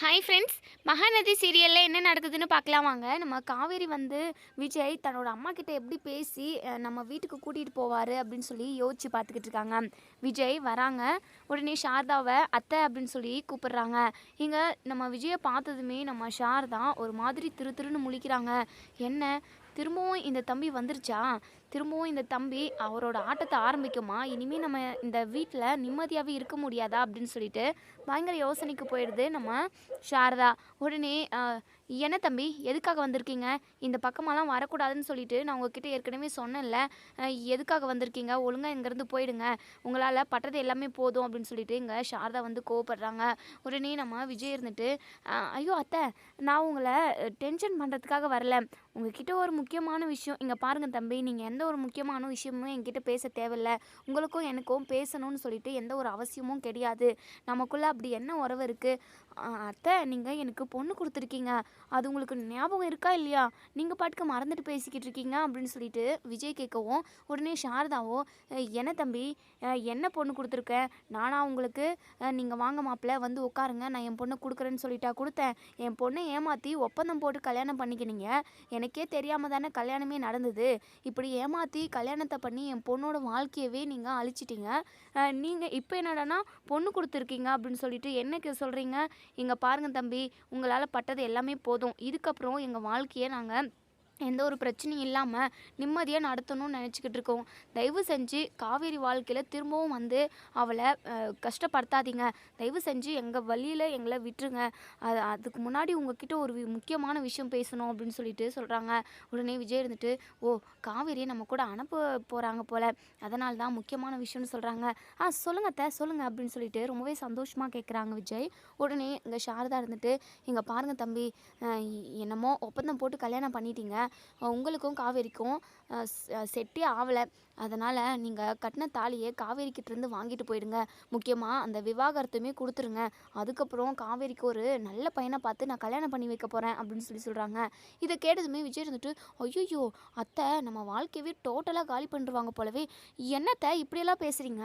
Hi friends Mahanadi சீரியலில் என்ன நடக்குதுன்னு பார்க்கலாம் வாங்க. நம்ம காவேரி வந்து விஜய் தன்னோட அம்மா கிட்ட எப்படி பேசி நம்ம வீட்டுக்கு கூட்டிகிட்டு போவார் அப்படின்னு சொல்லி யோசிச்சு பார்த்துக்கிட்டு இருக்காங்க. விஜய் வராங்க. உடனே சாரதாவை அத்தை அப்படின்னு சொல்லி கூப்பிடுறாங்க. இங்கே நம்ம விஜயை பார்த்ததுமே நம்ம சாரதா ஒரு மாதிரி திரு திருன்னு முழிக்கிறாங்க. என்ன? திரும்பவும் இந்த தம்பி வந்துருச்சா? திரும்பவும் இந்த தம்பி அவரோட ஆட்டத்தை ஆரம்பிக்குமா? இனிமேல் நம்ம இந்த வீட்டில் நிம்மதியாகவே இருக்க முடியாதா? அப்படின்னு சொல்லிட்டு பயங்கர யோசனைக்கு போயிடுது நம்ம சாரதா. உடனே என்ன தம்பி எதுக்காக வந்திருக்கீங்க? இந்த பக்கமெல்லாம் வரக்கூடாதுன்னு சொல்லிட்டு நான் உங்ககிட்ட ஏற்கனவே சொன்னேன்ல. எதுக்காக வந்திருக்கீங்க? ஒழுங்காக இங்கேருந்து போயிடுங்க. உங்களால் பட்டது எல்லாமே போதும் அப்படின்னு சொல்லிட்டு இங்கே சாரதா வந்து கோவப்படுறாங்க. உடனே நம்ம விஜய் இருந்துட்டு ஐயோ அத்தை நான் உங்களை டென்ஷன் பண்ணுறதுக்காக வரல. உங்ககிட்ட ஒரு முக்கியமான விஷயம் இங்கே பாருங்கள் தம்பி நீங்கள் எந்த ஒரு முக்கியமான விஷயமும் என்கிட்ட பேச தேவையில்ல. உங்களுக்கும் எனக்கும் பேசணும்னு சொல்லிட்டு எந்த ஒரு அவசியமும் கிடையாது. நமக்குள்ளே அப்படி என்ன உறவு இருக்குது அத்தை நீங்கள் எனக்கு பொண்ணு கொடுத்துருக்கீங்க. அது உங்களுக்கு ஞாபகம் இருக்கா இல்லையா? நீங்கள் பாட்டுக்கு மறந்துட்டு பேசிக்கிட்டு இருக்கீங்க அப்படின்னு சொல்லிட்டு விஜய் கேட்கவும் உடனே சாரதாவோ என்ன தம்பி? என்ன பொண்ணு கொடுத்துருக்கேன் நானா உங்களுக்கு நீங்கள் வாங்க மாப்பிள்ள வந்து உட்காருங்க. நான் என் பொண்ணை கொடுக்குறேன்னு சொல்லிட்டா கொடுத்தேன். என் பொண்ணை ஏமாற்றி ஒப்பந்தம் போட்டு கல்யாணம் பண்ணிக்கினீங்க. எனக்கே தெரியாமல் தானே கல்யாணமே நடந்தது. இப்படி ஏமாற்றி கல்யாணத்தை பண்ணி என் பொண்ணோட வாழ்க்கையவே நீங்கள் அழிச்சிட்டீங்க. நீங்கள் இப்போ என்னடான்னா பொண்ணு கொடுத்துருக்கீங்க அப்படின்னு சொல்லிட்டு என்ன சொல்கிறீங்க இங்கே பாருங்க தம்பி உங்களால் பட்டது எல்லாமே போதும். இதுக்கப்புறம் எங்கள் வாழ்க்கையை நாங்கள் எந்த ஒரு பிரச்சனையும் இல்லாமல் நிம்மதியாக நடத்தணும்னு நினச்சிக்கிட்டு இருக்கோம். தயவு செஞ்சு காவேரி வாழ்க்கையில் திரும்பவும் வந்து அவளை கஷ்டப்படுத்தாதீங்க. தயவு செஞ்சு எங்கள் வழியில் எங்களை விட்டுருங்க. அது அதுக்கு முன்னாடி உங்ககிட்ட ஒரு வி- முக்கியமான விஷயம் பேசணும் அப்படின்னு சொல்லிட்டு சொல்கிறாங்க உடனே விஜய் இருந்துட்டு ஓ காவேரியை நம்ம கூட அனுப்ப போகிறாங்க போல். அதனால தான் முக்கியமான விஷயம்னு சொல்கிறாங்க ஆ சொல்லுங்க த சொல்லுங்கள் அப்படின்னு சொல்லிட்டு ரொம்பவே சந்தோஷமாக கேட்குறாங்க விஜய். உடனே இங்கே சாரதா இருந்துட்டு இங்கே பாருங்கள் தம்பி என்னமோ ஒப்பந்தம் போட்டு கல்யாணம் பண்ணிட்டீங்க. உங்களுக்கும் காவேரிக்கும் செட்டே ஆகலை அதனால் நீங்கள் கட்டின தாலியை காவேரிக்கிட்டேருந்து வாங்கிட்டு போயிடுங்க. முக்கியமாக அந்த விவாகரத்துமே கொடுத்துருங்க. அதுக்கப்புறம் காவேரிக்கு ஒரு நல்ல பையனை பார்த்து நான் கல்யாணம் பண்ணி வைக்க போகிறேன் அப்படின்னு சொல்லி சொல்கிறாங்க இதை கேட்டதுமே விஜய் இருந்துட்டு ஐயோ அத்தை நம்ம வாழ்க்கையவே டோட்டலாக காலி பண்ணிடுவாங்க போலவே. என்னத்தை இப்படியெல்லாம் பேசுகிறீங்க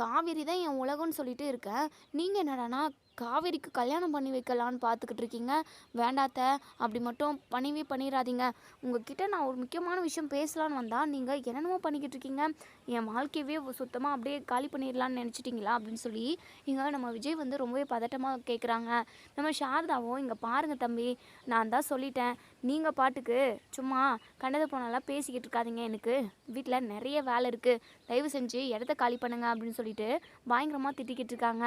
காவேரி தான் என் உலகம்னு சொல்லிட்டு இருக்கேன் நீங்கள் என்னடானா காவேரிக்கு கல்யாணம் பண்ணி வைக்கலான்னு பார்த்துக்கிட்டு இருக்கீங்க. வேண்டாத்த அப்படி மட்டும் பண்ணிவே பண்ணிடாதீங்க உங்ககிட்ட நான் ஒரு முக்கியமான விஷயம் பேசலான்னு வந்தால் நீங்கள் என்னென்னமோ பண்ணிக்கிட்டு இருக்கீங்க. என் வாழ்க்கையவே சுத்தமாக அப்படியே காலி பண்ணிடலான்னு நினச்சிட்டிங்களா? அப்படின்னு சொல்லி இங்கே நம்ம விஜய் வந்து ரொம்பவே பதட்டமாக கேட்குறாங்க நம்ம சாரதாவும் இங்கே பாருங்கள் தம்பி நான் தான் சொல்லிட்டேன். நீங்கள் பாட்டுக்கு சும்மா கண்டதை போனாலாம் பேசிக்கிட்டு இருக்காதீங்க எனக்கு. வீட்டில் நிறைய வேலை இருக்குது தயவு செஞ்சு இடத்த காலி பண்ணுங்க அப்படின்னு சொல்லிட்டு பயங்கரமாக திட்டிக்கிட்டு இருக்காங்க.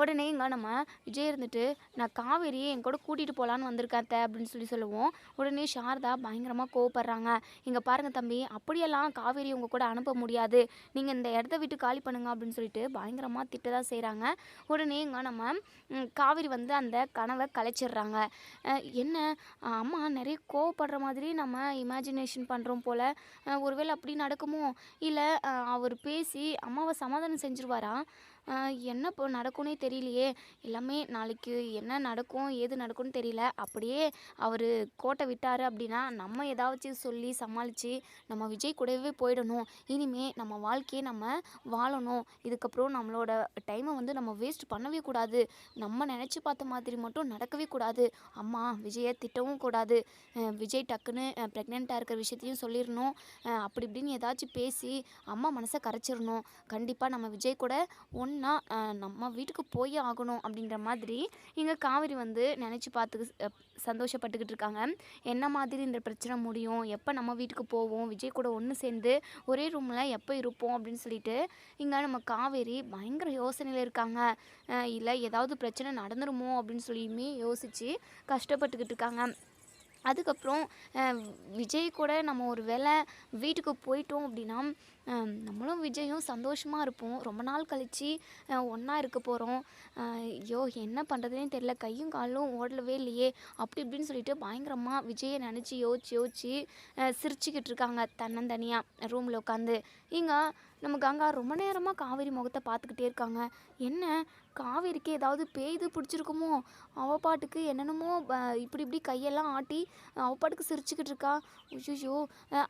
உடனே இங்கே நம்ம விஜய் இருந்துட்டு நான் காவேரியை என் கூட கூட்டிகிட்டு போகலான்னு வந்திருக்கேன் அப்படின்னு சொல்லி சொல்லுவோம். உடனே சாரதா பயங்கரமாக கோவப்படுறாங்க. இங்கே பாருங்கள் தம்பி அப்படியெல்லாம் காவேரி உங்கள் கூட அனுப்ப முடியாது. நீங்கள் இந்த இடத்த விட்டு காலி பண்ணுங்க அப்படின்னு சொல்லிட்டு பயங்கரமாக திட்டதாக செய்கிறாங்க உடனே இங்கே நம்ம காவேரி வந்து அந்த கனவை கலைச்சிடுறாங்க. என்ன? அம்மா நிறைய கோவப்படுற மாதிரி நம்ம இமேஜினேஷன் பண்ணுறோம் போல். ஒருவேளை அப்படி நடக்குமோ? இல்லை அவர் பேசி அம்மாவை சமாதானம் செஞ்சுருவாரா? என்ன இப்போ நடக்கும்னே தெரியலையே. எல்லாமே நாளைக்கு என்ன நடக்கும் ஏது நடக்கும்னு தெரியல. அப்படியே அவர் கோட்டை விட்டார் அப்படின்னா நம்ம ஏதாச்சும் சொல்லி சமாளித்து நம்ம விஜய் கூடவே போயிடணும். இனிமேல் நம்ம வாழ்க்கையை நம்ம வாழணும். இதுக்கப்புறம் நம்மளோட டைமை வந்து நம்ம வேஸ்ட் பண்ணவே கூடாது. நம்ம நினச்சி பார்த்த மாதிரி மட்டும் நடக்கவே கூடாது. அம்மா விஜயை திட்டவும் கூடாது. விஜய் டக்குன்னு ப்ரெக்னெண்ட்டாக இருக்கிற விஷயத்தையும் சொல்லிடணும். அப்படி இப்படின்னு ஏதாச்சும் பேசி அம்மா மனசை கரைச்சிடணும். கண்டிப்பாக நம்ம விஜய் கூட ஒன்றா நம்ம வீட்டுக்கு போயே ஆகணும் அப்படின்ற மாதிரி இங்கே காவேரி வந்து நினச்சி பார்த்து சந்தோஷப்பட்டுக்கிட்டு இருக்காங்க. என்ன மாதிரி இந்த பிரச்சனை முடியும்? எப்போ நம்ம வீட்டுக்கு போவோம்? விஜய் கூட ஒன்று சேர்ந்து ஒரே ரூமில் எப்போ இருப்போம்? அப்படின்னு சொல்லிட்டு இங்கே நம்ம காவேரி பயங்கர யோசனையில் இருக்காங்க. இல்லை ஏதாவது பிரச்சனை நடந்துருமோ? அப்படின்னு சொல்லியுமே யோசித்து கஷ்டப்பட்டுக்கிட்டு இருக்காங்க. அதுக்கப்புறம் விஜய் கூட நம்ம ஒரு வேளை வீட்டுக்கு போயிட்டோம் அப்படின்னா நம்மளும் விஜயும் சந்தோஷமாக இருப்போம். ரொம்ப நாள் கழித்து ஒன்றா இருக்க போகிறோம் ஐயோ என்ன பண்ணுறதுனே தெரில கையும் காலும் ஓடலவே இல்லையே. அப்படி இப்படின்னு சொல்லிட்டு பயங்கரமாக விஜயை நினச்சி யோசிச்சு யோசிச்சு சிரிச்சுக்கிட்டு இருக்காங்க தன்னந்தனியாக ரூமில் உட்காந்து இங்கே நம்ம கங்கா ரொம்ப நேரமாக காவேரி முகத்தை பார்த்துக்கிட்டே இருக்காங்க. என்ன? காவேரிக்கு ஏதாவது பேய்து பிடிச்சிருக்குமோ? அவள் பாட்டுக்கு என்னென்னமோ இப்படி இப்படி கையெல்லாம் ஆட்டி அவள் பாட்டுக்கு சிரிச்சுக்கிட்டு இருக்கா. ஐயோ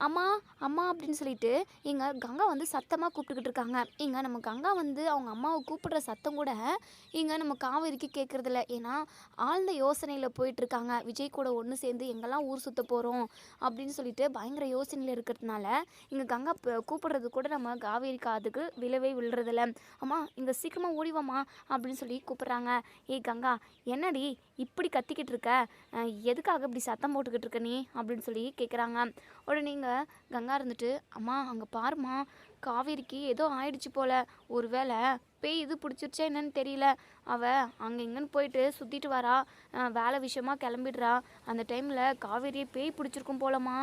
அம்மா அம்மா அப்படின்னு சொல்லிட்டு எங்கள் கங்கா வந்து சத்தமாக கூப்பிட்டுக்கிட்டு இருக்காங்க. இங்கே நம்ம கங்கா வந்து அவங்க அம்மாவை கூப்பிடுற சத்தம் கூட இங்கே நம்ம காவேரிக்கு கேட்குறதில்ல ஏன்னா ஆழ்ந்த யோசனையில் போயிட்டுருக்காங்க விஜய் கூட ஒன்று சேர்ந்து எங்கெல்லாம் ஊர் சுற்ற போகிறோம் அப்படின்னு சொல்லிட்டு பயங்கர யோசனையில் இருக்கிறதுனால இங்கே கங்கா கூப்பிடுறது கூட நம்ம காவேரி காதுக்கு விழவே விழுறதில்ல. அம்மா இங்கே சீக்கிரமாக ஓடிவாம்மா அப்படின்னு சொல்லி கூப்பிட்றாங்க. ஏய் கங்கா என்னடி? இப்படி கத்திக்கிட்டு இருக்க? எதுக்காக இப்படி சத்தம் போட்டுக்கிட்டு இருக்க நீ? அப்படின்னு சொல்லி கேட்குறாங்க உடனே இங்க கங்கா இருந்துட்டு அம்மா அங்கே பாரும்மா. காவேரிக்கு ஏதோ ஆயிடுச்சு போல. ஒருவேளை பேய் இது பிடிச்சிருச்சா என்னன்னு தெரியல. அவள் அங்கே இங்கேன்னு போயிட்டு சுற்றிட்டு வரா. வேலை விஷயமா கிளம்பிடுறா. அந்த டைமில் காவேரியை பேய் பிடிச்சிருக்கும் போலமா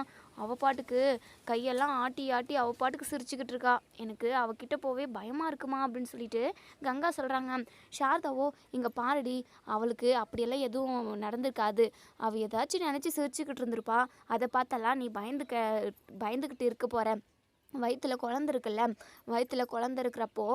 அவள் பாட்டுக்கு கையெல்லாம் ஆட்டி ஆட்டி அவள் பாட்டுக்கு சிரிச்சுக்கிட்டு இருக்கா. எனக்கு அவகிட்ட போவே பயமாக இருக்குமா அப்படின்னு சொல்லிட்டு கங்கா சொல்கிறாங்க சாரதாவோ இங்கே பாருடி அவளுக்கு அப்படியெல்லாம் எதுவும் நடந்திருக்காது. அவள் ஏதாச்சும் நினச்சி சிரிச்சுக்கிட்டு இருந்திருப்பா. அதை பார்த்தெல்லாம் நீ பயந்துக்க பயந்துக்கிட்டு இருக்க போகிற வயிற்றில் குழந்த இருக்குல்ல வயிற்றில் குழந்த இருக்கிறப்போ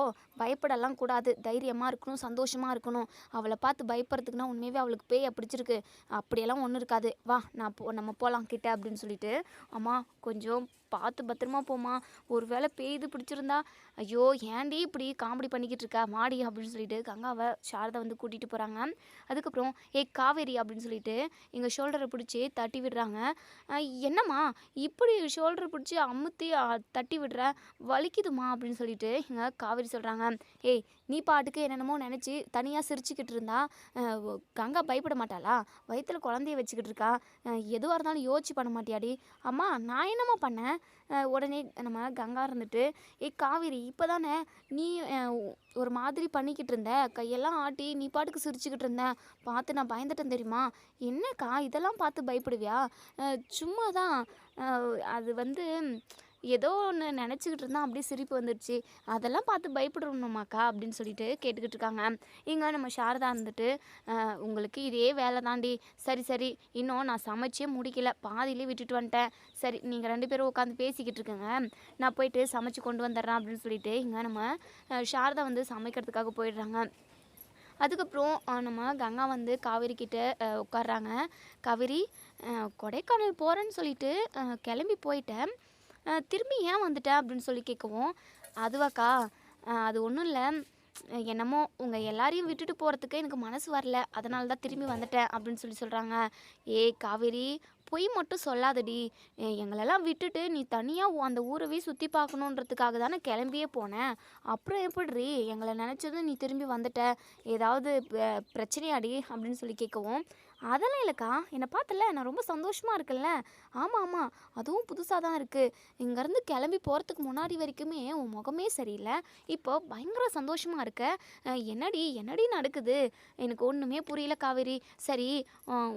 பயப்படலாம் கூடாது. தைரியமாக இருக்கணும் சந்தோஷமாக இருக்கணும். அவளை பார்த்து பயப்படுறதுக்குன்னா உண்மையாகவே அவளுக்கு பேயை பிடிச்சிருக்கு அப்படியெல்லாம் ஒன்றும் இருக்காது. வா நான் போ நம்ம போகலாம் கிட்ட அப்படின்னு சொல்லிட்டு அம்மா கொஞ்சம் பார்த்து பத்திரமா போமா ஒருவேளை பேய் இது பிடிச்சிருந்தா ஐயோ ஏன்டி இப்படி காமெடி பண்ணிக்கிட்டு இருக்கா? மாடி அப்படின்னு சொல்லிட்டு கங்காவை சாரதா வந்து கூட்டிகிட்டு போகிறாங்க அதுக்கப்புறம் ஏய் காவேரி அப்படின்னு சொல்லிட்டு எங்கள் ஷோல்டரை பிடிச்சி தட்டி விடுறாங்க. என்னம்மா? இப்படி ஷோல்டரை பிடிச்சி அமுத்தி தட்டி விடுற? வலிக்குதுமா? அப்படின்னு சொல்லிட்டு எங்கள் காவேரி சொல்கிறாங்க ஏய் நீ பாட்டுக்கு என்னென்னமோ நினச்சி தனியாக சிரிச்சுக்கிட்டு இருந்தா கங்கா பயப்பட மாட்டாளா? வயிற்றில் குழந்தைய வச்சுக்கிட்டு இருக்கா? எதுவாக இருந்தாலும் யோசிச்சு பண்ண மாட்டியாடி. அம்மா நான் என்னம்மா பண்ணேன்? உடனே நம்ம கங்கா இருந்துட்டு ஏய் காவேரி இப்போ தானே நீ ஒரு மாதிரி பண்ணிக்கிட்டு இருந்த? கையெல்லாம் ஆட்டி நீ பாட்டுக்கு சிரிச்சுக்கிட்டு இருந்த? பார்த்து நான் பயந்துட்டேன் தெரியுமா? என்னக்கா இதெல்லாம் பார்த்து பயப்படுவியா? சும்மா தான் அது வந்து ஏதோ ஒன்று நினச்சிக்கிட்டு இருந்தால் அப்படியே சிரிப்பு வந்துடுச்சு அதெல்லாம் பார்த்து பயப்படணுமாக்கா அப்படின்னு சொல்லிட்டு கேட்டுக்கிட்டு இருக்காங்க. இங்கே நம்ம சாரதா இருந்துட்டு உங்களுக்கு இதே வேலை தாண்டி. சரி சரி. இன்னும் நான் சமைச்சே முடிக்கல. பாதியிலே விட்டுட்டு வந்துட்டேன். சரி நீங்கள் ரெண்டு பேரும் உட்காந்து பேசிக்கிட்டு இருக்கங்க நான் போயிட்டு சமைச்சு கொண்டு வந்துடுறேன் அப்படின்னு சொல்லிட்டு இங்கே நம்ம சாரதா வந்து சமைக்கிறதுக்காக போயிடுறாங்க. அதுக்கப்புறம் நம்ம கங்கா வந்து காவேரி கிட்ட அஹ், உட்கார்றாங்க. காவேரி கொடைக்கானல் போகிறேன்னு சொல்லிட்டு கிளம்பி போயிட்டேன். திரும்பி ஏன் வந்துட்ட? அப்படின்னு சொல்லி கேட்கவும் அதுவாக்கா அது ஒன்றும் இல்லை. என்னமோ உங்கள் எல்லாரையும் விட்டுட்டு போகிறதுக்கு எனக்கு மனசு வரல. அதனால தான் திரும்பி வந்துட்டேன் அப்படின்னு சொல்லி சொல்கிறாங்க ஏ காவேரி பொய் மட்டும் சொல்லாதடி. எங்களெல்லாம் விட்டுட்டு நீ தனியாக அந்த ஊரவே சுற்றி பார்க்கணுன்றதுக்காக தானே கிளம்பியே போனேன் அப்புறம் எப்படி எங்களை நினச்சதும் நீ திரும்பி வந்துட்ட. ஏதாவது பிரச்சனையாடி? அப்படின்னு சொல்லி கேட்கவும் அதெல்லாம் இல்லைக்கா. என்னை பார்த்தல நான் ரொம்ப சந்தோஷமாக இருக்கேன்ல. ஆமாம் ஆமாம் அதுவும் புதுசாக தான் இருக்குது இங்கேருந்து கிளம்பி போகிறதுக்கு முன்னாடி வரைக்குமே உன் முகமே சரியில்லை. இப்போ பயங்கர சந்தோஷமாக இருக்க. என்னடி என்னடி நடக்குது? எனக்கு ஒன்றுமே புரியல காவேரி. சரி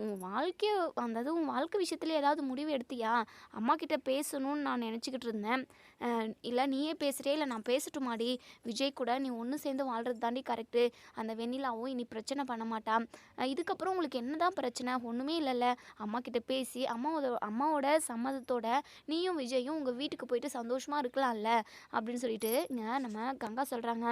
உன் வாழ்க்கைய அதாவது உன் வாழ்க்கை விஷயத்துல ஏதாவது முடிவு எடுத்தியா? அம்மா கிட்ட பேசணும்னு நான் நினச்சிக்கிட்டு இருந்தேன். இல்லை நீயே பேசுகிறே இல்லை நான் பேசட்டுமாடி? விஜய் கூட நீ ஒன்று சேர்ந்து வாழ்கிறது தாண்டி கரெக்டு அந்த வெண்ணிலாவும் இனி பிரச்சனை பண்ண மாட்டான் இதுக்கப்புறம் உங்களுக்கு என்னதான் பிரச்சனை? ஒன்றுமே இல்லைல்ல. அம்மா கிட்ட பேசி அம்மாவோட அம்மாவோட சம்மதத்தோட நீயும் விஜயும் உங்கள் வீட்டுக்கு போயிட்டு சந்தோஷமாக இருக்கலாம்ல? அப்படின்னு சொல்லிட்டு இங்கே நம்ம கங்கா சொல்கிறாங்க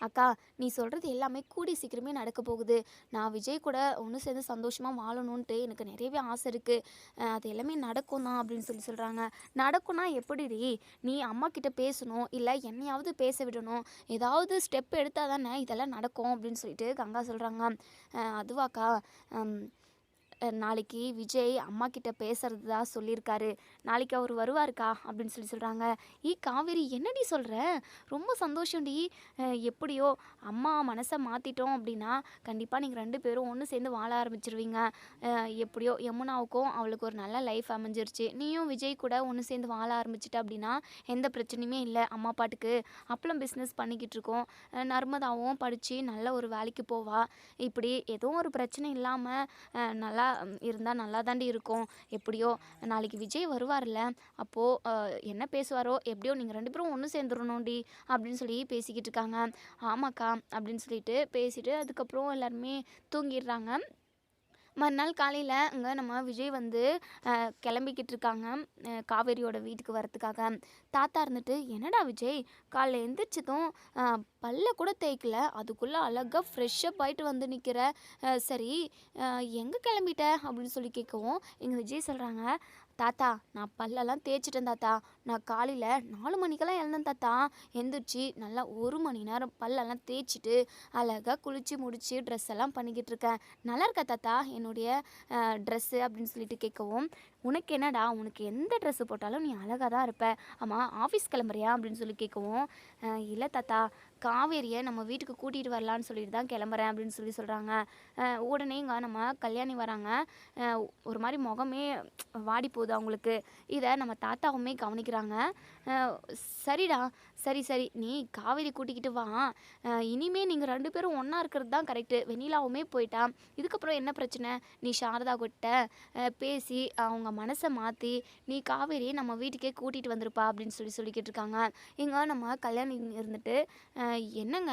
அக்கா நீ சொல்கிறது எல்லாமே கூடி சீக்கிரமே நடக்க போகுது. நான் விஜய் கூட ஒன்று சேர்ந்து சந்தோஷமாக வாழணுன்ட்டு எனக்கு நிறையவே ஆசை இருக்குது அது எல்லாமே நடக்கும் தான் அப்படின்னு சொல்லி சொல்கிறாங்க நடக்கும்னா எப்படிடி? நீ அம்மா கிட்ட பேசணும் இல்லை என்னையாவது பேச விடணும். ஏதாவது ஸ்டெப் எடுத்தால் தானே இதெல்லாம் நடக்கும் அப்படின்னு சொல்லிட்டு கங்கா சொல்கிறாங்க அதுவாக்கா ஹம், நாளைக்கு விஜய் அம்மா கிட்ட பேசுறது தான் சொல்லியிருக்காரு. நாளைக்கு அவர் வருவாருக்கா? அப்படின்னு சொல்லி சொல்கிறாங்க ஈ காவேரி என்னடி சொல்கிற ரொம்ப சந்தோஷம்டி. எப்படியோ அம்மா மனசை மாற்றிட்டோம் அப்படின்னா கண்டிப்பாக நீங்கள் ரெண்டு பேரும் ஒன்று சேர்ந்து வாழ ஆரம்பிச்சிருவீங்க. எப்படியோ யமுனாவுக்கும் அவளுக்கு ஒரு நல்ல லைஃப் அமைஞ்சிருச்சு. நீயும் விஜய் கூட ஒன்று சேர்ந்து வாழ ஆரம்பிச்சிட்ட அப்படின்னா எந்த பிரச்சனையுமே இல்லை அம்மா பாட்டுக்கு. அப்பளம் பிஸ்னஸ் பண்ணிக்கிட்டு இருக்கோம். நர்மதாவும் படித்து நல்ல ஒரு வேலைக்கு போவா. இப்படி ஏதோ ஒரு பிரச்சனை இல்லாமல் நல்லா இருந்தால் நல்லா தாண்டி இருக்கும். எப்படியோ நாளைக்கு விஜய் வருவார்ல அப்போது என்ன பேசுவாரோ எப்படியோ நீங்கள் ரெண்டு பேரும் ஒன்று சேர்ந்துடணும்டி அப்படின்னு சொல்லி பேசிக்கிட்டு இருக்காங்க. ஆமாக்கா அப்படின்னு சொல்லிட்டு பேசிட்டு அதுக்கப்புறம் எல்லாருமே தூங்கிடுறாங்க. மறுநாள் காலையில் அங்கே நம்ம விஜய் வந்து கிளம்பிக்கிட்டு இருக்காங்க காவேரியோட வீட்டுக்கு வரத்துக்காக தாத்தா இருந்துட்டு என்னடா விஜய் காலைல எந்திரிச்சதும் பல்ல கூட தேய்க்கல. அதுக்குள்ளே அழகாக ஃப்ரெஷ்ஷப் ஆயிட்டு வந்து நிற்கிற சரி எங்கே கிளம்பிட்ட? அப்படின்னு சொல்லி கேட்கவும் எங்கள் விஜய் சொல்கிறாங்க தாத்தா நான் பல்லெல்லாம் தேய்ச்சிட்டேன் தாத்தா. நான் காலையில் நாலு மணிக்கெல்லாம் எழுந்தேன் தாத்தா. எந்திரிச்சு நல்லா ஒரு மணி நேரம் பல்லெல்லாம் தேய்ச்சிட்டு அழகாக குளித்து முடித்து ட்ரெஸ் எல்லாம் பண்ணிக்கிட்டு இருக்கேன். நல்லா இருக்கா தாத்தா? என்னுடைய ட்ரெஸ்ஸு அப்படின்னு சொல்லிட்டு கேட்கவும் உனக்கு என்னடா? உனக்கு எந்த ட்ரெஸ்ஸு போட்டாலும் நீ அழகாக தான் இருப்ப. ஆமாம் ஆஃபீஸ் கிளம்புறியா? அப்படின்னு சொல்லி கேட்கவும் இல்லை தாத்தா. காவேரியை நம்ம வீட்டுக்கு கூட்டிகிட்டு வரலான்னு சொல்லிட்டு தான் கிளம்புறேன் அப்படின்னு சொல்லி சொல்கிறாங்க உடனே இங்கே நம்ம கல்யாணி வராங்க. ஒரு மாதிரி முகமே வாடி போகுது அவங்களுக்கு. இதை நம்ம தாத்தாவுமே கவனிக்கிறாங்க. அஹ், சரிடா சரி சரி. நீ காவேரி கூட்டிக்கிட்டு வா. இனிமே நீங்கள் ரெண்டு பேரும் ஒன்றா இருக்கிறது தான் கரெக்டு வெண்ணிலாவுமே போயிட்டான். இதுக்கப்புறம் என்ன பிரச்சனை? நீ சாரதா கிட்ட பேசி அவங்க மனசை மாற்றி நீ காவேரியை நம்ம வீட்டுக்கே கூட்டிகிட்டு வந்திருப்பா அப்படின்னு சொல்லி சொல்லிக்கிட்டு இருக்காங்க. இங்கே நம்ம கல்யாணி இருந்துட்டு என்னங்க?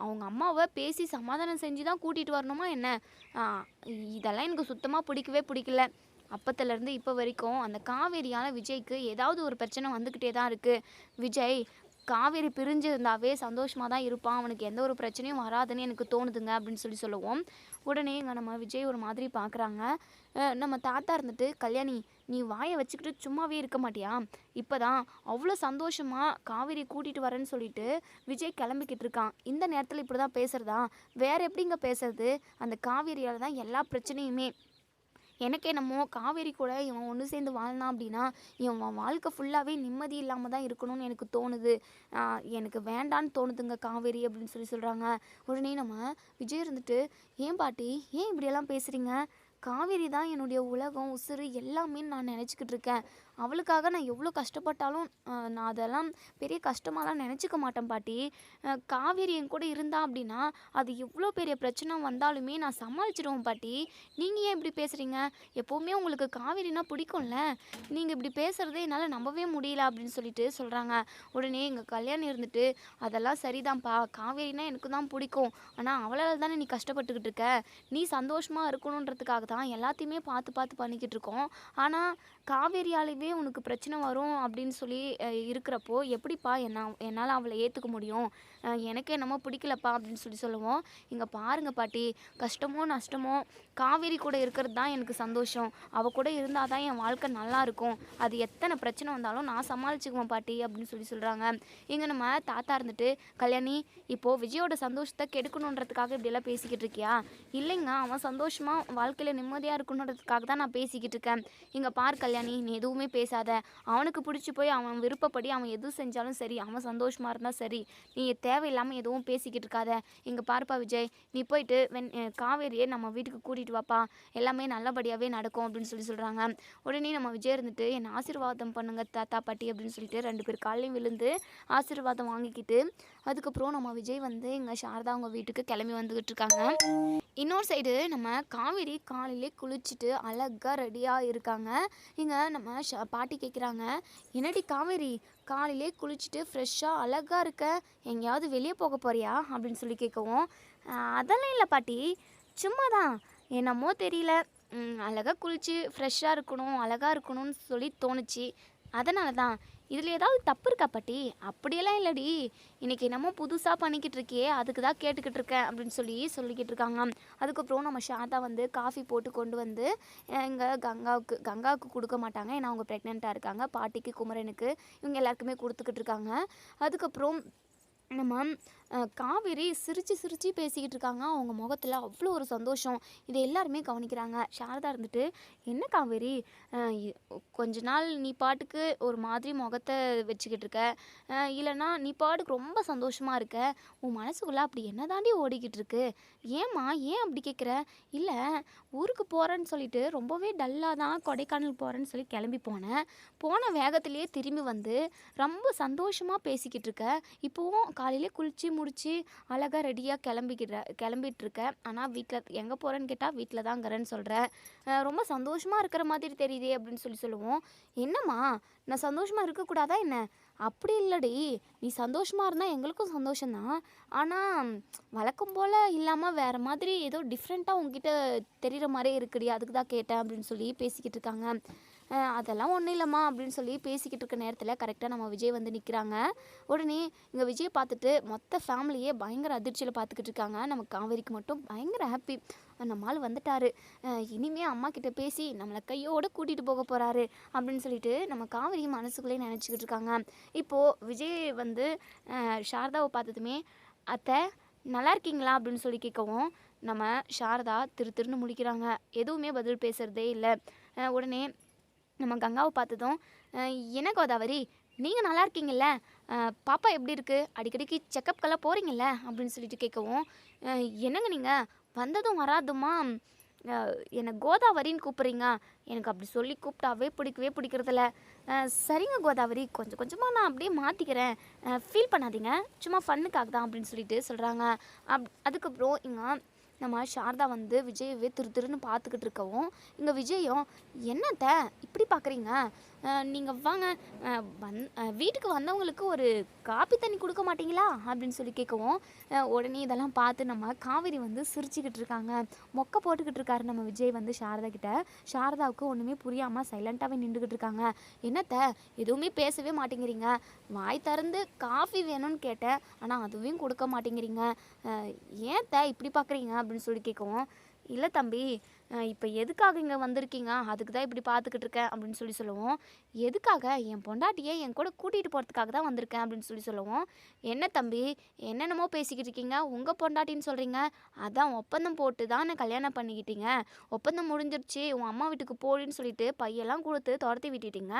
அவங்க அம்மாவை பேசி சமாதானம் செஞ்சு தான் கூட்டிகிட்டு வரணுமா என்ன? இதெல்லாம் எனக்கு சுத்தமாக பிடிக்கவே பிடிக்கல. அப்பத்துலேருந்து இப்போ வரைக்கும் அந்த காவேரியால் விஜய்க்கு ஏதாவது ஒரு பிரச்சனை வந்துக்கிட்டே தான் இருக்குது விஜய் காவேரி பிரிஞ்சிருந்தாவே சந்தோஷமாக தான் இருப்பான். அவனுக்கு எந்த ஒரு பிரச்சனையும் வராதுன்னு எனக்கு தோணுதுங்க அப்படின்னு சொல்லி சொல்லுவோம். உடனே இங்கே நம்ம விஜய் ஒரு மாதிரி பார்க்குறாங்க நம்ம தாத்தா இருந்துட்டு கல்யாணி நீ வாயை வச்சுக்கிட்டு சும்மாவே இருக்க மாட்டியா? இப்போ தான் அவ்வளோ சந்தோஷமாக காவேரி கூட்டிகிட்டு வரேன்னு சொல்லிட்டு விஜய் கிளம்பிக்கிட்டு இருக்கான். இந்த நேரத்தில் இப்படி தான் பேசுகிறதா வேறு எப்படிங்க பேசுறது? அந்த காவேரியால் தான் எல்லா பிரச்சனையுமே எனக்கு என்னமோ காவேரி கூட இவன் ஒன்று சேர்ந்து வாழ்ந்தான் அப்படின்னா இவன் வாழ்க்கை ஃபுல்லாகவே நிம்மதி இல்லாமல் தான் இருக்கணும்னு எனக்கு தோணுது. எனக்கு வேண்டான்னு தோணுதுங்க காவேரி அப்படின்னு சொல்லி சொல்கிறாங்க உடனே நம்ம விஜய் இருந்துட்டு ஏன் பாட்டி ஏன் இப்படியெல்லாம் பேசுகிறீங்க காவேரி தான் என்னுடைய உலகம் உசுறு எல்லாமே நான் நினச்சிக்கிட்டு இருக்கேன். அவளுக்காக நான் எவ்வளோ கஷ்டப்பட்டாலும் நான் அதெல்லாம் பெரிய கஷ்டமாலாம் நினச்சிக்க மாட்டேன் பாட்டி. காவேரி என் கூட இருந்தா அப்படின்னா அது எவ்வளோ பெரிய பிரச்சனை வந்தாலுமே நான் சமாளிச்சிடுவேன் பாட்டி. நீங்கள் ஏன் இப்படி பேசுகிறீங்க எப்போவுமே உங்களுக்கு காவேரினா பிடிக்கும்ல. நீங்கள் இப்படி பேசுகிறதே என்னால் நம்பவே முடியல அப்படின்னு சொல்லிட்டு சொல்கிறாங்க உடனே எங்கள் கல்யாணம் இருந்துட்டு அதெல்லாம் சரிதான்ப்பா. காவேரினா எனக்கு தான் பிடிக்கும். ஆனால் அவளால் தானே நீ கஷ்டப்பட்டுக்கிட்டு இருக்க. நீ சந்தோஷமாக இருக்கணுன்றதுக்காக தான் எல்லாத்தையுமே பார்த்து பார்த்து பண்ணிக்கிட்டு இருக்கோம். ஆனால் காவேரியாலேயே உனக்கு பிரச்சனை வரும் அப்படின்னு சொல்லி இருக்கிறப்போ எப்படிப்பா என்ன என்னால் அவளை ஏற்றுக்க முடியும்? எனக்கு என்னமோ பிடிக்கலப்பா அப்படின்னு சொல்லி சொல்லுவோம். இங்கே பாருங்க பாட்டி கஷ்டமோ நஷ்டமோ காவேரி கூட இருக்கிறது தான் எனக்கு சந்தோஷம். அவள் கூட இருந்தால் தான் என் வாழ்க்கை நல்லா இருக்கும். அது எத்தனை பிரச்சனை வந்தாலும் நான் சமாளிச்சுக்குவேன் பாட்டி அப்படின்னு சொல்லி சொல்கிறாங்க இங்கே நம்ம தாத்தா இருந்துட்டு கல்யாணி இப்போது விஜயோட சந்தோஷத்தை கெடுக்கணுன்றதுக்காக இப்படியெல்லாம் பேசிக்கிட்டு இருக்கியா? இல்லைங்க அவன் சந்தோஷமாக வாழ்க்கையில் நிம்மதியாக இருக்கணுன்றதுக்காக தான் நான் பேசிக்கிட்டு இருக்கேன். இங்கே பார் கல்யாணி நீ எதுவுமே பேசாத. அவனுக்கு பிடிச்சி போய் அவன் விருப்பப்படி அவன் எது செஞ்சாலும் சரி அவன் சந்தோஷமாக இருந்தால் சரி. நீ தே தேவையில்லாமல் எதுவும் பேசிக்கிட்டு இருக்காத இங்கே பாருப்பா விஜய் நீ போயிட்டு வென் காவேரியை நம்ம வீட்டுக்கு கூட்டிகிட்டு வாப்பா. எல்லாமே நல்லபடியாகவே நடக்கும் அப்படின்னு சொல்லி சொல்கிறாங்க உடனே நம்ம விஜய் இருந்துட்டு என்னை ஆசீர்வாதம் பண்ணுங்க தாத்தா பாட்டி அப்படின்னு சொல்லிட்டு ரெண்டு பேர் காலையும் விழுந்து ஆசீர்வாதம் வாங்கிக்கிட்டு அதுக்கப்புறம் நம்ம விஜய் வந்து எங்கள் சாரதா அவங்க வீட்டுக்கு கிளம்பி வந்துக்கிட்டு இருக்காங்க இன்னொரு சைடு நம்ம காவேரி காலையிலே குளிச்சுட்டு அழகாக ரெடியாக இருக்காங்க. இங்கே நம்ம பாட்டி கேட்குறாங்க என்னடி காவேரி காலையிலே குளிச்சுட்டு ஃப்ரெஷ்ஷாக அழகாக இருக்க எங்கேயாவது வெளியே போக போறியா? அப்படின்னு சொல்லி கேட்கவும் அதெல்லாம் இல்லை பாட்டி. சும்மா தான் என்னமோ தெரியல. அழகாக அழகா குளிச்சு ஃப்ரெஷ்ஷாக இருக்கணும் அழகாக இருக்கணும்னு சொல்லி தோணுச்சு. அதனால தான் இதில் ஏதாவது தப்பு இருக்கா பாட்டி? அப்படியெல்லாம் இல்லடி. இன்றைக்கி என்னமோ புதுசாக பண்ணிக்கிட்டு இருக்கியே அதுக்கு தான் கேட்டுக்கிட்டு இருக்கேன் அப்படின்னு சொல்லி சொல்லிக்கிட்டு இருக்காங்க அதுக்கப்புறம் நம்ம ஷாதா வந்து காஃபி போட்டு கொண்டு வந்து இங்கே கங்காவுக்கு கங்காவுக்கு கொடுக்க மாட்டாங்க. ஏன்னா அவங்க ப்ரெக்னெண்ட்டாக இருக்காங்க. பாட்டிக்கு குமரனுக்கு இவங்க எல்லாருக்குமே கொடுத்துக்கிட்டு இருக்காங்க. அதுக்கப்புறம் நம்ம காவேரி சிரித்து சிரித்து பேசிக்கிட்டு இருக்காங்க. அவங்க முகத்தில் அவ்வளோ ஒரு சந்தோஷம். இதை எல்லாருமே கவனிக்கிறாங்க. சாரதா இருந்துட்டு என்ன காவேரி? கொஞ்ச நாள் நீ பாட்டுக்கு ஒரு மாதிரி முகத்தை வச்சுக்கிட்டு இருக்க. இல்லைனா இல்லைன்னா நீ பாட்டுக்கு ரொம்ப சந்தோஷமாக இருக்க. உன் மனசுக்குள்ளே அப்படி என்ன தாண்டி ஓடிக்கிட்டு இருக்கு? ஏம்மா ஏன் அப்படி கேட்குற இல்லை ஊருக்கு போகிறேன்னு சொல்லிட்டு ரொம்பவே டல்லாக தான் கொடைக்கானல் போகிறேன்னு சொல்லி கிளம்பி போனேன். போன வேகத்திலேயே திரும்பி வந்து ரொம்ப சந்தோஷமாக பேசிக்கிட்டு இருக்க. இப்போவும் காலையிலே குளிச்சு முடிச்சு அழகாக ரெடியாக கிளம்பிக்கிற கிளம்பிட்டுருக்கேன் ஆனால் வீட்டில் எங்கே போகிறேன்னு கேட்டால் வீட்டில் தாங்கிறேன்னு சொல்கிறேன் ரொம்ப சந்தோஷமாக இருக்கிற மாதிரி தெரியுதே அப்படின்னு சொல்லி சொல்லுவோம். என்னம்மா நான் சந்தோஷமாக இருக்கக்கூடாதா என்ன? அப்படி இல்லடி. நீ சந்தோஷமாக இருந்தால் எங்களுக்கும் சந்தோஷம்தான். ஆனால் வழக்கம் போல் இல்லாமல் வேறு மாதிரி ஏதோ டிஃப்ரெண்ட்டாக உங்ககிட்ட தெரிகிற மாதிரி இருக்குடி. அதுக்கு தான் கேட்டேன் அப்படின்னு சொல்லி பேசிக்கிட்டு இருக்காங்க அதெல்லாம் ஒன்றும் இல்லைம்மா அப்படின்னு சொல்லி பேசிக்கிட்டு இருக்க நேரத்தில் கரெக்டாக நம்ம விஜய் வந்து நிற்கிறாங்க உடனே இங்கே விஜய் பார்த்துட்டு மொத்த ஃபேமிலியே பயங்கர அதிர்ச்சியில் பார்த்துக்கிட்டு இருக்காங்க. நம்ம காவேரிக்கு மட்டும் பயங்கர ஹாப்பி நம்மால் வந்துட்டாரு. இனிமே அம்மா கிட்ட பேசி நம்மளை கையோடு கூட்டிகிட்டு போக போகிறாரு அப்படின்னு சொல்லிட்டு நம்ம காவிரி மனசுக்குள்ளே நினச்சிக்கிட்டு இருக்காங்க. இப்போது விஜய் வந்து சாரதாவை பார்த்ததுமே அத்தை நல்லா இருக்கீங்களா? அப்படின்னு சொல்லி கேட்கவும் நம்ம சாரதா திரு திருன்னு முழிக்கிறாங்க. எதுவுமே பதில் பேசுகிறதே இல்லை. உடனே நம்ம கங்காவை பார்த்ததும் என்ன கோதாவரி நீங்கள் நல்லா இருக்கீங்கல்ல பாப்பா எப்படி இருக்குது அடிக்கடிக்கு செக்கப்க்கெல்லாம் போகிறீங்கல்ல அப்படின்னு சொல்லிட்டு கேட்கவும் என்னங்க நீங்கள் வந்ததும் வராதுமா என்னை கோதாவரின்னு கூப்பிட்றீங்க எனக்கு அப்படி சொல்லி கூப்பிட்டாவே பிடிக்கவே பிடிக்கிறதில்ல. சரிங்க கோதாவரி கொஞ்சம் கொஞ்சமாக நான் அப்படியே மாற்றிக்கிறேன் ஃபீல் பண்ணாதீங்க சும்மா ஃபன்னுக்காக தான் அப்படின்னு சொல்லிட்டு சொல்கிறாங்க அப் அதுக்கப்புறம் இங்கே நம்ம சாரதா வந்து விஜயவே திரு திருன்னு பார்த்துக்கிட்டு இருக்கவும் இங்கே விஜயும் என்னத்த? இப்படி பார்க்குறீங்க? நீங்கள் வாங்க. வந் வீட்டுக்கு வந்தவங்களுக்கு ஒரு காப்பி தண்ணி கொடுக்க மாட்டீங்களா? அப்படின்னு சொல்லி கேட்கவும் உடனே இதெல்லாம் பார்த்து நம்ம காவேரி வந்து சிரிச்சுக்கிட்டு இருக்காங்க. மொக்க போட்டுக்கிட்டு இருக்காரு நம்ம விஜய் வந்து சாரதா கிட்ட. சாரதாவுக்கு ஒன்றுமே புரியாமல் சைலண்ட்டாகவே நின்றுக்கிட்டு இருக்காங்க. என்னத்த? எதுவுமே பேசவே மாட்டேங்கிறீங்க. வாய் திறந்து காஃபி வேணும்னு கேட்டேன். ஆனால் அதுவும் கொடுக்க மாட்டேங்கிறீங்க. ஏன் த இப்படி பார்க்குறீங்க அப்படின்னு சொல்லி கேட்கவும் இல்லை தம்பி இப்போ எதுக்காக இங்கே வந்திருக்கீங்க? அதுக்கு தான் இப்படி பார்த்துக்கிட்டு இருக்கேன் அப்படின்னு சொல்லி சொல்லுவோம். எதுக்காக? என் பொண்டாட்டியை என் கூட கூட்டிகிட்டு போகிறதுக்காக தான் வந்திருக்கேன் அப்படின்னு சொல்லி சொல்லுவோம். என்ன தம்பி? என்னென்னமோ பேசிக்கிட்டு இருக்கீங்க? உங்கள் பொண்டாட்டின்னு சொல்கிறீங்க அதான் ஒப்பந்தம் போட்டு தான் கல்யாணம் பண்ணிக்கிட்டீங்க. ஒப்பந்தம் முடிஞ்சிருச்சு. உன் அம்மா வீட்டுக்கு போடின்னு சொல்லிட்டு பையெல்லாம் கொடுத்து துரத்தி விட்டுட்டீங்க.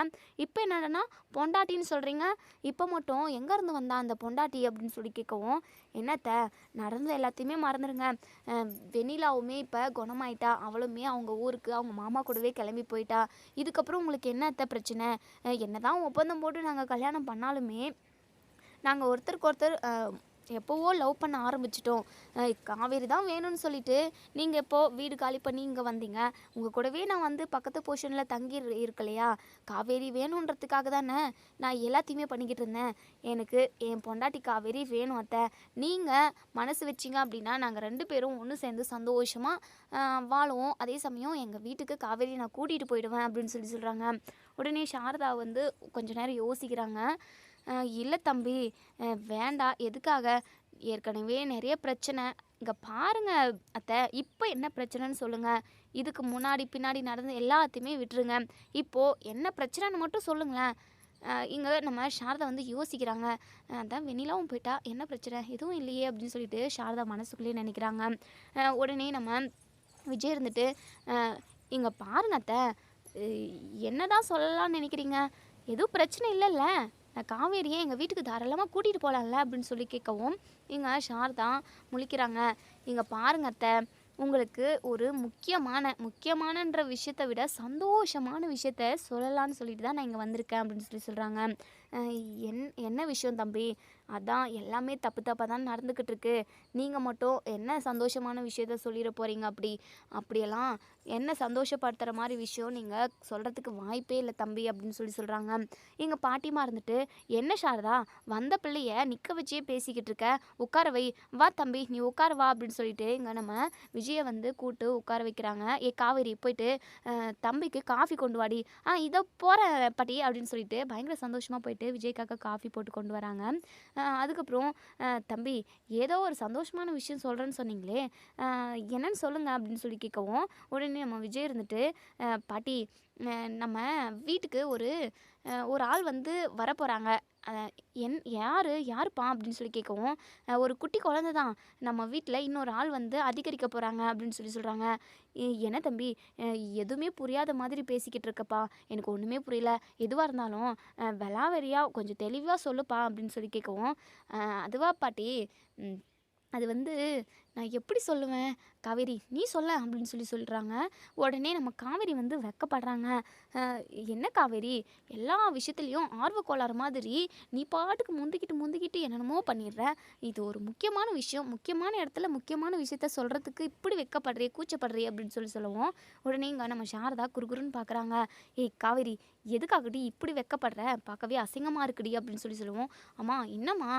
இப்போ என்னடனா பொண்டாட்டின்னு சொல்கிறீங்க இப்போ மட்டும் எங்கேருந்து வந்தா அந்த பொண்டாட்டி? அப்படின்னு சொல்லி கேட்கவும் என்னத்த? நடந்த எல்லாத்தையுமே மறந்துடுங்க வெண்ணிலாவுமே இப்போ குணமாயிட்டா. அவளுமே அவங்க ஊருக்கு அவங்க மாமா கூடவே கிளம்பி போயிட்டா. இதுக்கப்புறம் உங்களுக்கு என்ன அத்தை பிரச்சனை? என்னதான் ஒப்பந்தம் போட்டு நாங்கள் கல்யாணம் பண்ணாலுமே நாங்கள் ஒருத்தருக்கு ஒருத்தர் எப்போவோ லவ் பண்ண ஆரம்பிச்சிட்டோம். காவேரி தான் வேணும்னு சொல்லிட்டு நீங்கள் இப்போது வீடு காலி பண்ணி இங்கே வந்தீங்க? உங்கள் கூடவே நான் வந்து பக்கத்து போர்ஷனில் தங்கி இரு- இருக்கலையா? காவேரி வேணுன்றதுக்காக தானே நான் எல்லாத்தையுமே பண்ணிக்கிட்டு இருந்தேன். எனக்கு என் பொண்டாட்டி காவேரி வேணும் அத்தை. நீங்கள் மனசு வச்சிங்க அப்படின்னா நாங்கள் ரெண்டு பேரும் ஒன்று சேர்ந்து சந்தோஷமாக வாழுவோம். அதே சமயம் எங்கள் வீட்டுக்கு காவேரி நான் கூட்டிகிட்டு போயிடுவேன் அப்படின்னு சொல்லி சொல்கிறாங்க உடனே சாரதா வந்து கொஞ்ச நேரம் யோசிக்கிறாங்க. இல்லை தம்பி. வேண்டாம் எதுக்காக? ஏற்கனவே நிறைய பிரச்சனை. இங்கே பாருங்க அத்தை. இப்போ என்ன பிரச்சனைன்னு சொல்லுங்கள் இதுக்கு முன்னாடி பின்னாடி நடந்த எல்லாத்தையுமே விட்டுருங்க. இப்போது என்ன பிரச்சனைன்னு மட்டும் சொல்லுங்களேன். இங்கே நம்ம சாரதா வந்து யோசிக்கிறாங்க. அதான் வெண்ணிலாவும் போயிட்டா. என்ன பிரச்சனை? எதுவும் இல்லையே அப்படின்னு சொல்லிட்டு சாரதா மனசுக்குள்ளேயே நினைக்கிறாங்க. உடனே நம்ம விஜய் இருந்துட்டு இங்கே பாருங்க அத்தை. என்னதான் சொல்லலாம்னு நினைக்கிறீங்க? எதுவும் பிரச்சனை இல்லைல்ல. காவேரியை எங்கள் வீட்டுக்கு தாராளமாக கூட்டிகிட்டு போகலாம்ல அப்படின்னு சொல்லி கேட்கவும் இங்கே சாரதா முழிக்கிறாங்க. இங்கே பாருங்க அத்தை உங்களுக்கு ஒரு முக்கியமான முக்கியமானன்ற விஷயத்தை விட சந்தோஷமான விஷயத்த சொல்லலாம்னு சொல்லிட்டு தான் நான் இங்கே வந்திருக்கேன் அப்படின்னு சொல்லி சொல்கிறாங்க என் என்ன விஷயம் தம்பி? அதான் எல்லாமே தப்பு தப்பாக தான் நடந்துக்கிட்டு இருக்கு நீங்கள் மட்டும் என்ன சந்தோஷமான விஷயத்த சொல்லிட போகிறீங்க அப்படி? அப்படியெல்லாம் என்ன சந்தோஷப்படுத்துகிற மாதிரி விஷயம் நீங்கள் சொல்கிறதுக்கு வாய்ப்பே இல்லை தம்பி அப்படின்னு சொல்லி சொல்கிறாங்க எங்கள் பாட்டிமா இருந்துட்டு என்ன சாரதா வந்த பிள்ளைய நிற்க வச்சே பேசிக்கிட்டு இருக்க. உட்கார வை. வா தம்பி நீ உட்கார வா அப்படின்னு சொல்லிட்டு இங்கே நம்ம விஜயை வந்து கூட்டு உட்கார வைக்கிறாங்க. ஏ காவேரி போயிட்டு தம்பிக்கு காஃபி கொண்டு வாடி. ஆ இதோ போகிறேன் பாட்டி அப்படின்னு சொல்லிட்டு பயங்கர சந்தோஷமாக போயிட்டு விஜய்க்காக காஃபி போட்டு கொண்டு வராங்க. அதுக்கப்புறம் தம்பி ஏதோ ஒரு சந்தோஷமான விஷயம் சொல்கிறேன்னு சொன்னீங்களே என்னன்னு சொல்லுங்கள் அப்படின்னு சொல்லி கேட்கவும் உடனே நம்ம விஜய் இருந்துட்டு பாட்டி நம்ம வீட்டுக்கு ஒரு ஒரு ஆள் வந்து வரப்போகிறாங்க என் யார் யாருப்பா அப்படின்னு சொல்லி கேட்கவும் ஒரு குட்டி குழந்த தான். நம்ம வீட்டில் இன்னொரு ஆள் வந்து அதிகரிக்க போகிறாங்க அப்படின்னு சொல்லி சொல்கிறாங்க என்ன தம்பி? எதுவுமே புரியாத மாதிரி பேசிக்கிட்டு இருக்கப்பா. எனக்கு ஒன்றுமே புரியல. எதுவாக இருந்தாலும் விளாவெறியாக கொஞ்சம் தெளிவாக சொல்லுப்பா அப்படின்னு சொல்லி கேட்கவும் அதுவா பாட்டி அது வந்து நான் எப்படி சொல்லுவேன்? காவேரி நீ சொல்ல அப்படின்னு சொல்லி சொல்கிறாங்க உடனே நம்ம காவேரி வந்து வெக்கப்படுறாங்க. என்ன காவேரி? எல்லா விஷயத்துலேயும் ஆர்வ கோளாறு மாதிரி நீ பாட்டுக்கு முந்திக்கிட்டு முந்திக்கிட்டு என்னென்னமோ பண்ணிடுற. இது ஒரு முக்கியமான விஷயம். முக்கியமான இடத்துல முக்கியமான விஷயத்த சொல்கிறதுக்கு இப்படி வெக்கப்படுறே கூச்சப்படுறே அப்படின்னு சொல்லி சொல்லுவோம். உடனே இங்கே நம்ம சாரதா குறுகுறுன்னு பார்க்குறாங்க ஏய் காவேரி எதுக்காகடி இப்படி வெக்கப்படுற? பார்க்கவே அசிங்கமாக இருக்குடி அப்படின்னு சொல்லி சொல்லுவோம். அம்மா என்னம்மா?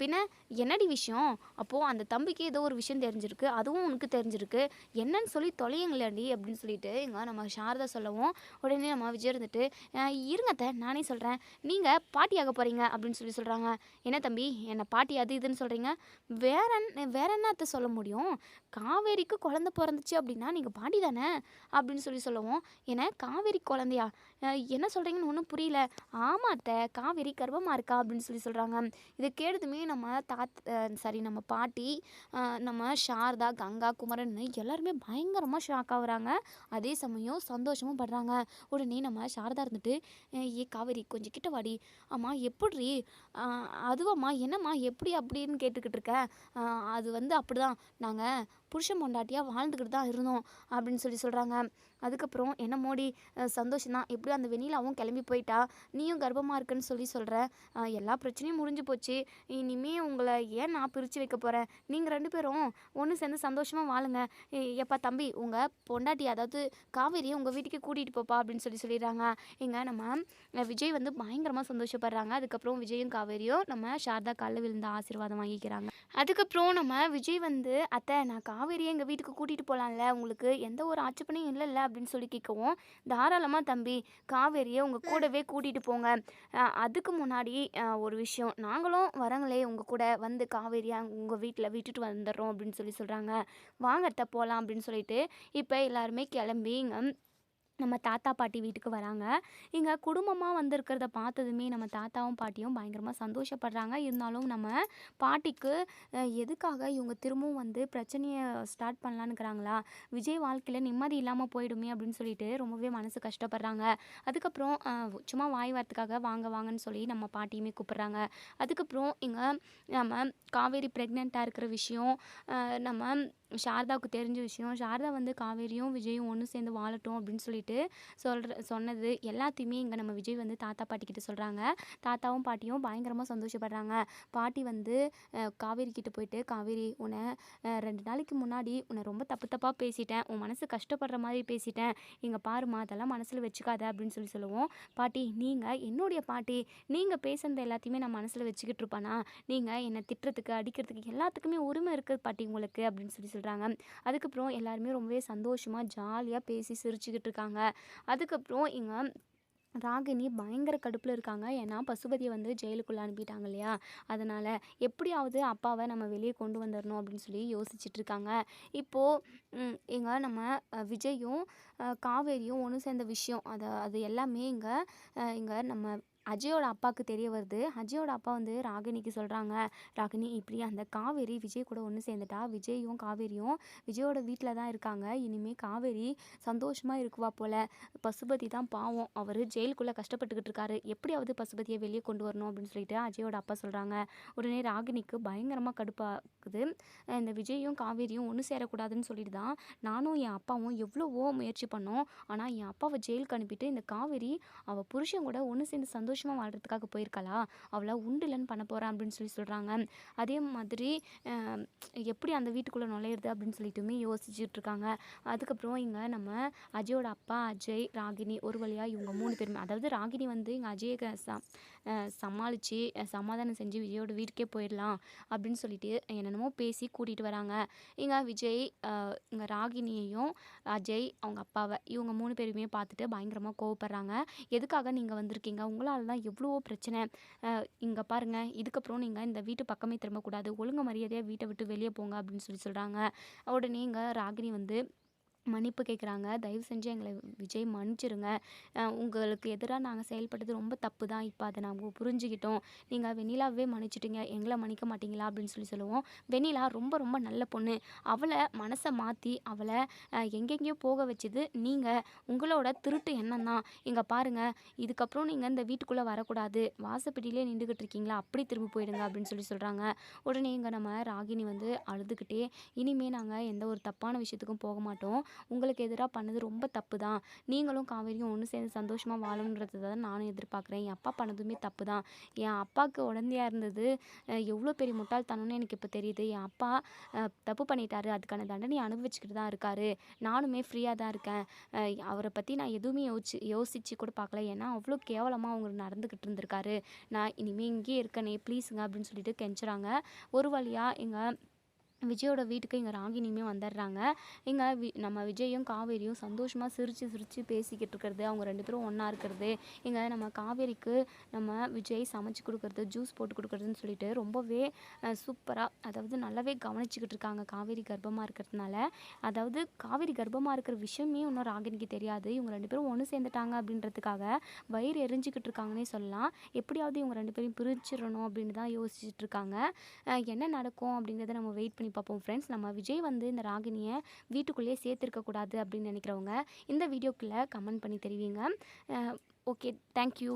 பின்ன என்னடி விஷயம்? அப்போது அந்த தம்பிக்கு ஏதோ ஒரு விஷயம் தெரிஞ்சிருக்கு அதுவும் உனக்கு தெரிஞ்சிருக்கு. என்னன்னு சொல்லி தொலையுங்களேண்டி அப்படின்னு சொல்லிட்டு இங்கே நம்ம சாரதா சொல்லவும் உடனே நம்ம விஜய் இருந்துட்டு இருங்கத்த நானே சொல்கிறேன் நீங்கள் பாட்டியாக போகிறீங்க அப்படின்னு சொல்லி சொல்கிறாங்க என்ன தம்பி என்னை பாட்டி அது இதுன்னு சொல்கிறீங்க வேற என்ன- வேற என்னத்த சொல்ல முடியும்? காவேரிக்கு குழந்த பிறந்துச்சு அப்படின்னா நீங்கள் பாட்டி தானே? அப்படின்னு சொல்லி சொல்லுவோம் ஏன்னா காவேரி குழந்தையா? என்ன சொல்கிறீங்கன்னு ஒன்றும் புரியல. ஆமா அத்தை காவேரி கர்ப்பமாக இருக்கா? அப்படின்னு சொல்லி சொல்கிறாங்க இதை கேட்டதுமே நம்ம தாத் சாரி நம்ம பாட்டி நம்ம சாரதா கங்கா குமரன் எல்லாருமே பயங்கரமாக ஷாக் ஆகுறாங்க. அதே சமயம் சந்தோஷமும் படுறாங்க. உடனே நம்ம சாரதா இருந்துட்டு ஏ காவேரி கொஞ்சம் கிட்ட வாடி. அம்மா எப்படி அஹ் அதுவாம்மா என்னம்மா எப்படி அப்படின்னு கேட்டுக்கிட்டு இருக்கேன் அது வந்து அப்படிதான். நாங்கள் புருஷன் பொண்டாட்டியாக வாழ்ந்துக்கிட்டு தான் இருந்தோம் அப்படின்னு சொல்லி சொல்கிறாங்க அதுக்கப்புறம் என்ன மோடி? சந்தோஷம் தான் எப்படியும் அந்த வெண்ணிலாவும் கிளம்பி போயிட்டா. நீயும் கர்ப்பமாக இருக்குன்னு சொல்லி சொல்கிற எல்லா பிரச்சனையும் முடிஞ்சு போச்சு. இனிமே உங்களை ஏன் நான் பிரித்து வைக்க போகிறேன் நீங்கள் ரெண்டு பேரும் ஒன்று சேர்ந்து சந்தோஷமாக வாழுங்க. எப்பா தம்பி உங்கள் பொண்டாட்டி அதாவது காவேரியை உங்கள் வீட்டுக்கு கூட்டிகிட்டு போப்பா அப்படின்னு சொல்லி சொல்லிடுறாங்க. எங்க நம்ம விஜய் வந்து பயங்கரமாக சந்தோஷப்படுறாங்க. அதுக்கப்புறம் விஜயும் காவேரியும் நம்ம சாரதா காலில் விழுந்த ஆசீர்வாதம் வாங்கிக்கிறாங்க. அதுக்கப்புறம் நம்ம விஜய் வந்து அத்தை நான் காவேரியை எங்கள் வீட்டுக்கு கூட்டிகிட்டு போகலாம்ல உங்களுக்கு எந்த ஒரு ஆட்சேபனையும் இல்லைல்ல? அப்படின்னு சொல்லி கேட்கவும் தாராளமாக தம்பி காவேரியை உங்கள் கூடவே கூட்டிகிட்டு போங்க. அதுக்கு முன்னாடி ஒரு விஷயம். நாங்களும் வரங்களே உங்கள் கூட வந்து காவேரியா உங்கள் வீட்டில் விட்டுட்டு வந்துடுறோம் அப்படின்னு சொல்லி சொல்கிறாங்க வாங்கத்த போகலாம் அப்படின்னு சொல்லிட்டு இப்போ எல்லாருமே கிளம்பி இங்கே நம்ம தாத்தா பாட்டி வீட்டுக்கு வராங்க. இங்கே குடும்பமாக வந்திருக்கிறத பார்த்ததுமே நம்ம தாத்தாவும் பாட்டியும் பயங்கரமாக சந்தோஷப்படுறாங்க. இருந்தாலும் நம்ம பாட்டிக்கு எதுக்காக இவங்க திரும்பவும் வந்து பிரச்சனையை ஸ்டார்ட் பண்ணலான்னுக்கிறாங்களா? விஜய் வாழ்க்கையில் நிம்மதி இல்லாமல் போயிடுமே அப்படின்னு சொல்லிட்டு ரொம்பவே மனசு கஷ்டப்படுறாங்க. அதுக்கப்புறம் சும்மா வாய் வரத்துக்காக வாங்க வாங்கன்னு சொல்லி நம்ம பாட்டியுமே கூப்பிட்றாங்க. அதுக்கப்புறம் இங்கே நம்ம காவேரி ப்ரெக்னெண்ட்டாக இருக்கிற விஷயம் நம்ம சாரதாவுக்கு தெரிஞ்ச விஷயம். சாரதா வந்து காவேரியும் விஜயும் ஒன்று சேர்ந்து வாழட்டும் அப்படின்னு சொல்லிட்டு சொல்கிற சொன்னது எல்லாத்தையுமே இங்கே நம்ம விஜய் வந்து தாத்தா பாட்டிக்கிட்ட சொல்கிறாங்க தாத்தாவும் பாட்டியும் பயங்கரமாக சந்தோஷப்படுறாங்க. பாட்டி வந்து காவேரி கிட்டே போயிட்டு காவேரி உன்னை ரெண்டு நாளைக்கு முன்னாடி உன்னை ரொம்ப தப்பு தப்பாக பேசிட்டேன். உன் மனசு கஷ்டப்படுற மாதிரி பேசிட்டேன். இங்கே பாருமா அதெல்லாம் மனசில் வச்சுக்காத அப்படின்னு சொல்லி சொல்லுவோம். பாட்டி நீங்கள் என்னுடைய பாட்டி நீங்கள் பேசுனது எல்லாத்தையுமே நான் மனசில் வச்சுக்கிட்டு இருப்பானா? நீங்கள் என்னை திட்டுறதுக்கு அடிக்கிறதுக்கு எல்லாத்துக்குமே உரிமை இருக்குது பாட்டி உங்களுக்கு அப்படின்னு சொல்லி சொல்கிறாங்க அதுக்கப்புறம் எல்லாருமே ரொம்பவே சந்தோஷமாக ஜாலியாக பேசி சிரிச்சுக்கிட்டு இருக்காங்க. அதுக்கப்புறம் இங்கே ராகினி பயங்கர கடுப்பில் இருக்காங்க. ஏன்னா பசுபதியை வந்து ஜெயிலுக்குள்ளே அனுப்பிட்டாங்க இல்லையா? அதனால் எப்படியாவது அப்பாவை நம்ம வெளியே கொண்டு வந்துடணும் அப்படின்னு சொல்லி யோசிச்சுட்டு இருக்காங்க. இப்போது இங்கே நம்ம விஜயும் காவேரியும் ஒன்று சேர்ந்த விஷயம். அதை அது எல்லாமே இங்கே இங்கே நம்ம அஜயோட அப்பாவுக்கு தெரிய வருது. அஜயோட அப்பா வந்து ராகினிக்கு சொல்கிறாங்க ராகினி இப்படி அந்த காவேரி விஜய் கூட ஒன்று சேர்ந்துட்டா விஜயும் காவேரியும் விஜயோட வீட்டில் தான் இருக்காங்க. இனிமேல் காவேரி சந்தோஷமாக இருக்குவா போல். பசுபதி தான் பாவம். அவர் ஜெயிலுக்குள்ளே கஷ்டப்பட்டுக்கிட்டு இருக்காரு. எப்படியாவது பசுபதியை வெளியே கொண்டு வரணும் அப்படின்னு சொல்லிட்டு அஜயோட அப்பா சொல்கிறாங்க உடனே ராகினிக்கு பயங்கரமாக கடுப்பாக்குது இந்த விஜயும் காவேரியும் ஒன்று சேரக்கூடாதுன்னு சொல்லிட்டு தான் நானும் என் அப்பாவும் எவ்வளவோ முயற்சி பண்ணோம். ஆனால் என் அப்பாவை ஜெயிலுக்கு அனுப்பிட்டு இந்த காவேரி அவள் புருஷன் கூட ஒன்று சேர்ந்து சந்தோஷம் சந்தோஷமாக வாழ்கிறதுக்காக போயிருக்காளா அவளை உண்டுலன்னு பண்ண போகிறான் அப்படின்னு சொல்லி சொல்கிறாங்க அதே மாதிரி எப்படி அந்த வீட்டுக்குள்ளே நுழையிறது அப்படின்னு சொல்லிட்டுமே யோசிச்சுட்டு இருக்காங்க. அதுக்கப்புறம் இங்கே நம்ம அஜயோட அப்பா அஜய் ராகினி ஒரு வழியாக இவங்க மூணு பேருமே அதாவது ராகினி வந்து இங்கே அஜயை சமாளித்து சமாதானம் செஞ்சு விஜயோட வீட்டுக்கே போயிடலாம் அப்படின்னு சொல்லிட்டு என்னென்னமோ பேசி கூட்டிகிட்டு வராங்க. இங்கே விஜய் இங்கே ராகினியையும் அஜய் அவங்க அப்பாவை இவங்க மூணு பேருமே பார்த்துட்டு பயங்கரமாக கோவப்படுறாங்க. எதுக்காக நீங்கள் வந்திருக்கீங்க? உங்களால் தான் எவ்வளவோ பிரச்சனை. இங்கே பாருங்கள் இதுக்கப்புறம் நீங்கள் இந்த வீட்டு பக்கமே திரும்பக்கூடாது. ஒழுங்கு மரியாதையாக வீட்டை விட்டு வெளியே போங்க அப்படின்னு சொல்லி சொல்கிறாங்க உடனே இங்கே ராகினி வந்து மன்னிப்பு கேட்குறாங்க. தயவு செஞ்சு எங்களை விஜய் மன்னிச்சிருங்க. உங்களுக்கு எதிராக நாங்கள் செயல்பட்டது ரொம்ப தப்பு தான் இப்போ அதை நாங்கள் புரிஞ்சுக்கிட்டோம். நீங்கள் வெண்ணிலாவே மன்னிச்சிட்டிங்க. எங்களை மன்னிக்க மாட்டீங்களா அப்படின்னு சொல்லி சொல்லுவோம். வெண்ணிலா ரொம்ப ரொம்ப நல்ல பொண்ணு. அவளை மனசை மாற்றி அவளை எங்கெங்கேயோ போக வச்சது நீங்கள் உங்களோட திருட்டு எண்ணம் தான் இங்கே பாருங்கள் இதுக்கப்புறம் நீங்கள் இந்த வீட்டுக்குள்ளே வரக்கூடாது. வாசப்படியிலே நின்றுக்கிட்டு இருக்கீங்களா? அப்படி திரும்பி போயிடுங்க அப்படின்னு சொல்லி சொல்கிறாங்க உடனே இங்கே நம்ம ராகினி வந்து அழுதுகிட்டே இனிமேல் நாங்கள் எந்த ஒரு தப்பான விஷயத்துக்கும் போக மாட்டோம். உங்களுக்கு எதிராக பண்ணது ரொம்ப தப்பு தான் நீங்களும் காவேரியும் ஒன்று சேர்ந்து சந்தோஷமாக வாழணுன்றது தான் நானும் எதிர்பார்க்குறேன். என் அப்பா பண்ணதுமே தப்பு தான் என் அப்பாவுக்கு உடந்தையாக இருந்தது எவ்வளோ பெரிய முட்டாள்தனம்னு எனக்கு இப்போ தெரியுது. என் அப்பா தப்பு பண்ணிட்டாரு. அதுக்கான தண்டனையை அனுபவிச்சுக்கிட்டு தான் இருக்காரு. நானுமே ஃப்ரீயாக தான் இருக்கேன். அவரை பற்றி நான் எதுவுமே யோசிச்சு யோசிச்சு கூட பார்க்கல. ஏன்னா அவ்வளோ கேவலமாக அவங்க நடந்துக்கிட்டு இருந்திருக்காரு. நான் இனிமேல் இங்கேயே இருக்கனே ப்ளீஸுங்க அப்படின்னு சொல்லிட்டு கெஞ்சுறாங்க. ஒரு வழியாக எங்கள் விஜயோட வீட்டுக்கு இங்கே ராகினியுமே வந்துடுறாங்க. இங்கே வி நம்ம விஜயும் காவேரியும் சந்தோஷமாக சிரித்து சிரித்து பேசிக்கிட்டு இருக்கிறது. அவங்க ரெண்டு பேரும் ஒன்றா இருக்கிறது. இங்கே நம்ம காவேரிக்கு நம்ம விஜய் சமைச்சு கொடுக்குறது ஜூஸ் போட்டு கொடுக்குறதுன்னு சொல்லிட்டு ரொம்பவே சூப்பராக அதாவது நல்லாவே கவனிச்சுக்கிட்டு இருக்காங்க காவேரி கர்ப்பமாக இருக்கிறதுனால. அதாவது காவேரி கர்ப்பமாக இருக்கிற விஷயமே இன்னும் ராகினிக்கு தெரியாது. இவங்க ரெண்டு பேரும் ஒன்று சேர்ந்துட்டாங்க அப்படின்றதுக்காக வயிறு எரிஞ்சிக்கிட்டு இருக்காங்கன்னே சொல்லலாம். எப்படியாவது இவங்க ரெண்டு பேரையும் பிரிச்சிடணும் அப்படின்னு தான் யோசிச்சுட்டு இருக்காங்க. என்ன நடக்கும் அப்படிங்கிறத நம்ம வெயிட் பண்ணி பார்ப்போம் ஃப்ரெண்ட்ஸ் நம்ம விஜய் வந்து இந்த ராகினியை வீட்டுக்குள்ளேயே சேர்த்துருக்கக்கூடாது அப்படின்னு நினைக்கிறவங்க இந்த வீடியோக்குள்ளே கமெண்ட் பண்ணி தெரிவிங்க. Okay thank you